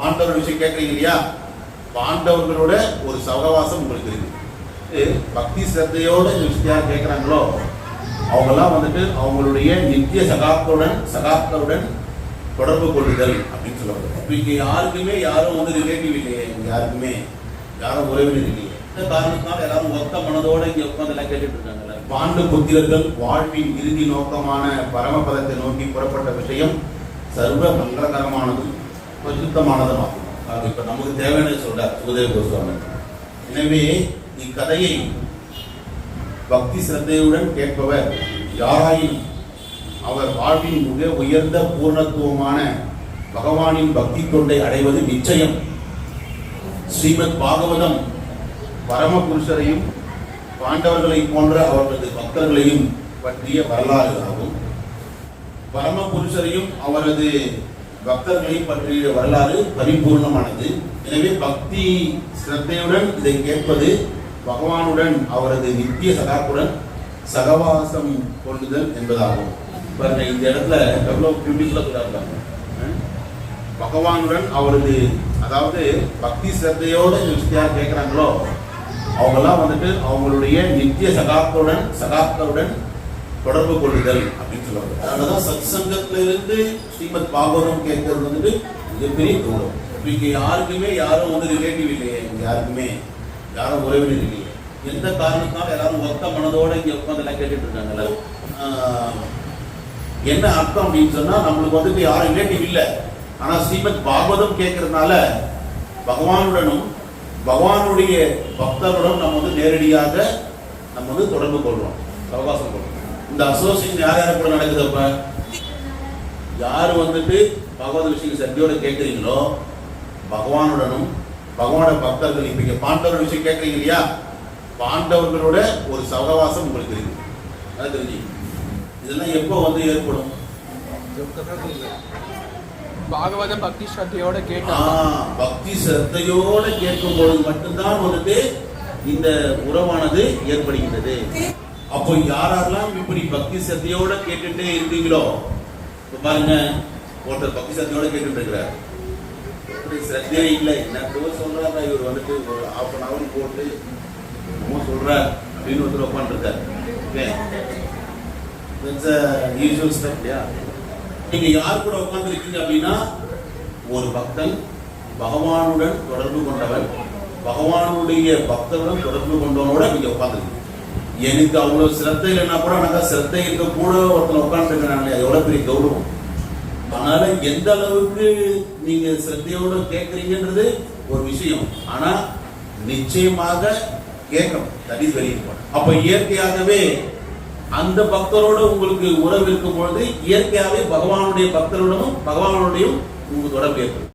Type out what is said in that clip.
பாண்டவர் விஷயம் கேட்குறீங்க இல்லையா? பாண்டவர்களோட ஒரு சகவாசம் உங்களுக்கு இருக்கு இது பக்தி சிரத்தையோட இந்த விஷயம் யார் கேட்குறாங்களோ அவங்கெல்லாம் வந்துட்டு அவங்களுடைய நித்திய சகாக்களுடன் சகாக்களுடன் தொடர்பு கொள்ளுதல் அப்படின்னு சொல்லுவாங்க இப்போ இங்கே யாருக்குமே யாரும் வந்து ரிலேட்டிவ் இல்லையே யாருக்குமே. யாரும் உறவினர் இல்லையே. இந்த காரணத்தினால எல்லாரும் ஒத்த மனதோட இங்கே உட்காந்து எல்லாம் கேட்டுட்டு இருக்காங்கல்ல. பாண்டு புத்திரர்கள் வாழ்வின் இறுதி நோக்கமான பரமபதத்தை நோக்கி புறப்பட்ட விஷயம் சர்வ மங்களகரமானது. பரிசுத்தமானதும் இப்போ இப்ப நமக்கு தேவையான சொல்றார் சுகதேவ கோஸ்வாமி. எனவே இக்கதையை பக்தி சிரத்தையுடன் கேட்பவர் யாராயினும் அவர் வாழ்வின் மிக உயர்ந்த பூர்ணத்துவமான பகவானின் பக்தி தொண்டை அடைவது நிச்சயம். ஸ்ரீமத் பாகவதம் பரமபுருஷரையும் பாண்டவர்களை போன்ற அவர்களது பக்தர்களையும் பற்றிய வரலாறு ஆகும். பரமபுருஷரையும் அவரது பக்தர்களை பற்றிய வரலாறு பரிபூர்ணமானது. எனவே பக்தி சிரத்தையுடன் இதை கேட்பது பகவானுடன் அவரது நித்திய சகாக்குடன் சகவாசம் கொள்ளுதல் என்பதாகும். பாருங்க இந்த இடத்துல எவ்வளோ பியூட்டிஃபுல்லாக சொல்றாங்க பகவானுடன் அவரது அதாவது பக்தி சிரத்தையோடு இந்த யார் கேட்குறாங்களோ அவங்கெல்லாம் வந்துட்டு அவங்களுடைய நித்திய சகாக்களுடன் சகாக்களுடன் தொடர்பு கொள்ளுதல் அப்படின்னு சொல்லுவாங்க. அதனாலதான் சத் சங்கத்திலிருந்து ஸ்ரீமத் பாகவதம் கேட்கறது வந்துட்டு மிகப்பெரிய கௌரவம். இப்ப இங்க யாருக்குமே யாரும் வந்து ரிலேட்டிவ் இல்லையே இங்க யாருக்குமே. யாரும் உறவினர் இல்லையே. எந்த காரணத்தினால எல்லாரும் ஒத்த மனதோட இங்க உட்காந்து எல்லாம் கேட்டுட்டு இருக்காங்கல்ல? என்ன அர்த்தம் அப்படின்னு சொன்னா நம்மளுக்கு வந்துட்டு யாரும் ரிலேட்டிவ் இல்லை. ஆனா ஸ்ரீமத் பாகவதம் கேட்கறதுனால பகவானுடனும் பகவானுடைய பக்தருடன் நம்ம வந்து நேரடியாக நம்ம வந்து தொடர்பு கொள்றோம். அவகாசம் கொள்றோம். இந்த அசோசியேஷன் யார் யார் கூட நடக்குது அப்ப? யார் வந்துட்டு பகவத் விஷயம் சக்தியோட கேட்குறீங்களோ பகவானுடனும் பகவானோட பக்தர்கள் இப்ப இங்க பாண்டவர் விஷயம் கேட்குறீங்க இல்லையா? பாண்டவர்களோட ஒரு சகவாசம் உங்களுக்கு இருக்கு. அது தெரிஞ்சு இதெல்லாம் எப்போ வந்து ஏற்படும்? பாகவதம் பக்தி ஸ்ரத்தையோட ஆ, கேட்டான் பக்தி சிரத்தையோட கேட்கும் பொழுது மட்டும்தான் வந்துட்டு இந்த உறவானது ஏற்படுகின்றது. அப்போ யாரெல்லாம் இப்படி பக்தி சத்தியோட கேட்டுட்டே இருந்தீங்களோ? இப்ப பாருங்க ஒருத்தர் பக்தி சத்தியோட கேட்டுட்டு இருக்கிறார் இப்படி இல்லை. என்ன சொல்றாங்க. இவர் வந்துட்டு ஒரு ஹாஃப் அன் ஹவர் போட்டு என்னமோ சொல்றார் அப்படின்னு ஒருத்தர் உட்காந்துருக்காரு யூஸ்வல் ஸ்டெப் இல்லையா? நீங்க யார் கூட உட்காந்துருக்கீங்க அப்படின்னா ஒரு பக்தன் பகவானுடன் தொடர்பு கொண்டவன். பகவானுடைய பக்தருடன் தொடர்பு கொண்டவனோட நீங்க உட்காந்துருக்கீங்க எனக்கு அவ்வளவு சிரத்தை இல்லைன்னா கூட எனக்கு சிரத்தை இருக்க கூட ஒருத்தன் உட்காந்துருக்காங்க அது எவ்வளவு பெரிய கௌரவம். அதனால எந்த அளவுக்கு நீங்க சிரத்தையோட கேட்கறீங்கன்றது ஒரு விஷயம். ஆனா நிச்சயமாக கேட்கணும். தட் இஸ் வெரி இம்பார்ட்டன்ட் அப்ப இயற்கையாகவே அந்த பக்தரோட உங்களுக்கு உறவு இருக்கும் பொழுது இயற்கையாகவே பகவானுடைய பக்தருடனும் பகவானுடையும் உங்களுக்கு தொடர்பு ஏற்படும்.